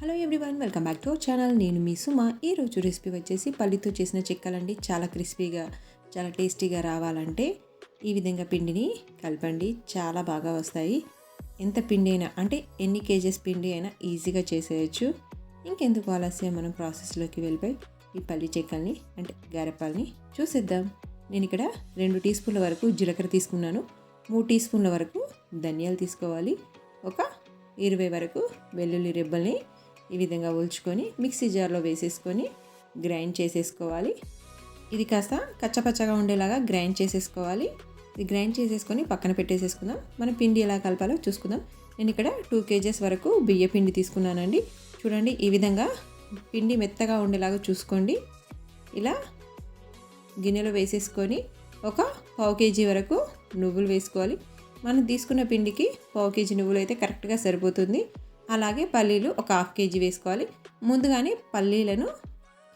Hello everyone welcome back to our channel నేను మీ సుమ. ఈరోజు రెసిపీ వచ్చేసి పల్లితో చేసిన చెక్కలండి. చాలా క్రిస్పీగా చాలా టేస్టీగా రావాలంటే ఈ విధంగా పిండిని కలపండి. చాలా బాగా వస్తాయి. ఎంత పిండి అయినా అంటే ఎన్ని కేజెస్ పిండి అయినా ఈజీగా చేసేయచ్చు. ఇంకెందుకు ఆలస్యం? మనం ప్రాసెస్లోకి వెళ్ళిపోయి ఈ పల్లి చెక్కల్ని అంటే గారెపాలని చూసేద్దాం. నేను ఇక్కడ రెండు టీ స్పూన్ల వరకు జీలకర్ర తీసుకున్నాను. మూడు టీ స్పూన్ల వరకు ధనియాలు తీసుకోవాలి. ఒక ఇరవై వరకు వెల్లుల్లి రెబ్బల్ని ఈ విధంగా ఒలుచుకొని మిక్సీ జార్లో వేసేసుకొని గ్రైండ్ చేసేసుకోవాలి. ఇది కాస్త కచ్చపచ్చగా ఉండేలాగా గ్రైండ్ చేసేసుకోవాలి. ఇది గ్రైండ్ చేసేసుకొని పక్కన పెట్టేసేసుకుందాం. మనం పిండి ఎలా కలపాలో చూసుకుందాం. నేను ఇక్కడ టూ కేజెస్ వరకు బియ్య పిండి తీసుకున్నానండి. చూడండి ఈ విధంగా పిండి మెత్తగా ఉండేలాగా చూసుకోండి. ఇలా గిన్నెలో వేసేసుకొని ఒక పావు కేజీ వరకు నువ్వులు వేసుకోవాలి. మనం తీసుకున్న పిండికి పావు కేజీ నువ్వులు అయితే కరెక్ట్గా సరిపోతుంది. అలాగే పల్లీలు ఒక హాఫ్ కేజీ వేసుకోవాలి. ముందుగానే పల్లీలను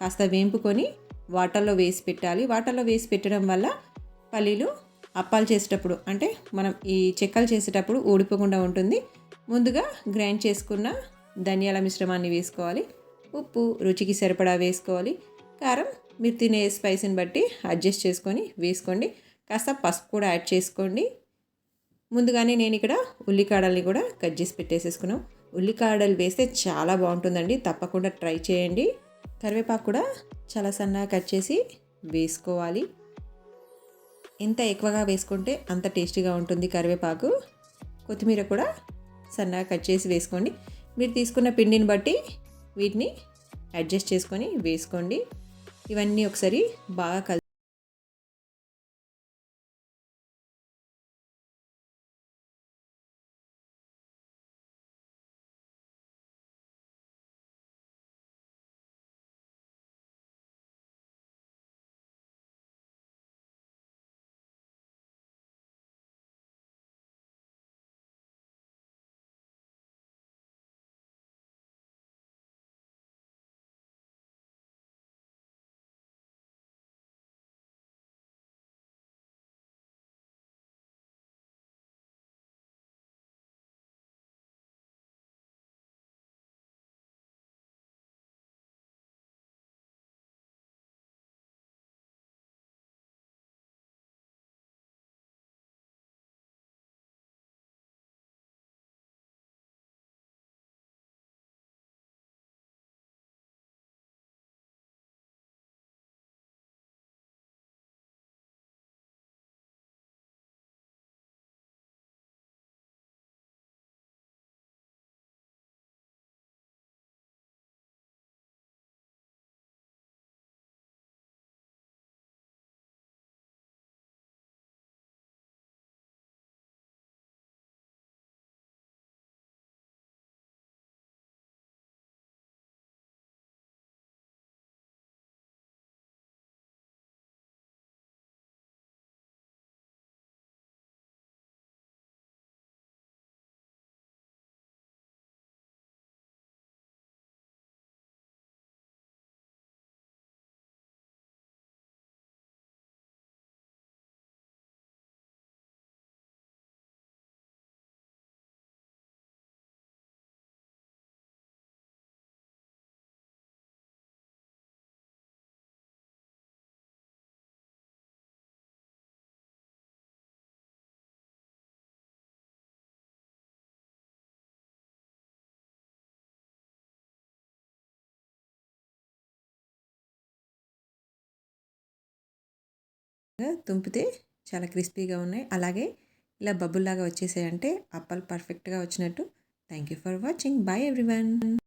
కాస్త వేంపుకొని వాటర్లో వేసి పెట్టాలి. వాటర్లో వేసి పెట్టడం వల్ల పల్లీలు అప్పాలు చేసేటప్పుడు అంటే మనం ఈ చెక్కలు చేసేటప్పుడు ఊడిపోకుండా ఉంటుంది. ముందుగా గ్రైండ్ చేసుకున్న ధనియాల మిశ్రమాన్ని వేసుకోవాలి. ఉప్పు రుచికి సరిపడా వేసుకోవాలి. కారం మీరు తినే స్పైసీని బట్టి అడ్జస్ట్ చేసుకొని వేసుకోండి. కాస్త పసుపు కూడా యాడ్ చేసుకోండి. ముందుగానే నేను ఇక్కడ ఉల్లికాడల్ని కూడా కట్ చేసి పెట్టేసేసుకున్నాం. ఉల్లికాడలు వేస్తే చాలా బాగుంటుందండి. తప్పకుండా ట్రై చేయండి. కరివేపాకు కూడా చాలా సన్నగా కట్ చేసి వేసుకోవాలి. ఎంత ఎక్కువగా వేసుకుంటే అంత టేస్టీగా ఉంటుంది కరివేపాకు. కొత్తిమీర కూడా సన్నగా కట్ చేసి వేసుకోండి. మీరు తీసుకున్న పిండిని బట్టి వీటిని అడ్జస్ట్ చేసుకొని వేసుకోండి. ఇవన్నీ ఒకసారి బాగా తుంపితే చాలా క్రిస్పీగా ఉన్నాయి. అలాగే ఇలా బబుల్లాగా వచ్చేసాయంటే అప్పలు పర్ఫెక్ట్గా వచ్చినట్టు. Thank you for watching. Bye everyone.